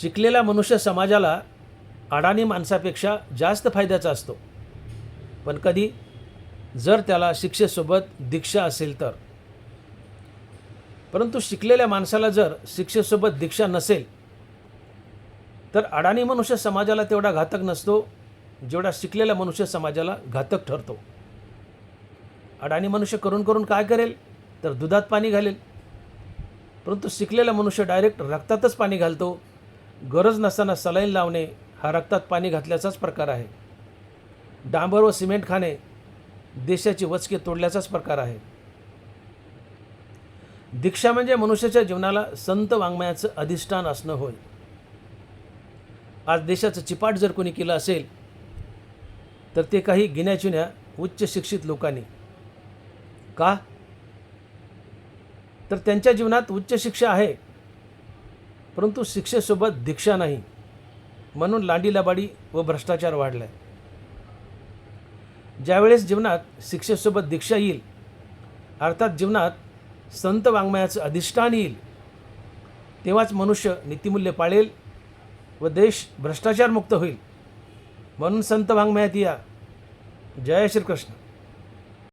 शिकलेला मनुष्य समाजाला अडाणी माणसापेक्षा जास्त फायद्याचा असतो. पण कधी जर त्याला शिक्षेसोबत दीक्षा असेल तर. परंतु शिकलेल्या माणसाला जर शिक्षेसोबत दीक्षा नसेल तर अडाणी मनुष्य समाजाला तेवढा घातक नसतो जेवढा शिकलेला मनुष्य समाजाला घातक ठरतो. अडाणी मनुष्य करून करून काय करेल? तर दुधात पाणी घालेल. परंतु शिकलेला मनुष्य डायरेक्ट रक्तातच पाणी घालतो गरज नसताना सलाईन लावणे हा रक्तात पाणी घातल्याचाच प्रकार आहे. डांबर व सिमेंट खाणे देशाची वचके तोडल्याचाच प्रकार आहे. दीक्षा म्हणजे मनुष्याच्या जीवनाला संत वाङ्मयाचं अधिष्ठान असणं होय. आज देशाचं चिपाट जर कोणी केलं असेल तर ते काही गिन्याचुन्या उच्च शिक्षित लोकांनी. का? तर त्यांच्या जीवनात उच्च शिक्षा आहे. परंतु शिक्षेसोबत दीक्षा नाही. म्हणून लांडी लबाडी व भ्रष्टाचार वाढलाय. ज्यावेळेस जीवनात शिक्षेसोबत दीक्षा येईल अर्थात जीवनात संत वाङ्मयाचं अधिष्ठान येईल तेव्हाच मनुष्य नीतिमूल्य पाळेल व देश भ्रष्टाचारमुक्त होईल. म्हणून संत वाङ्मयात या. जय श्रीकृष्ण.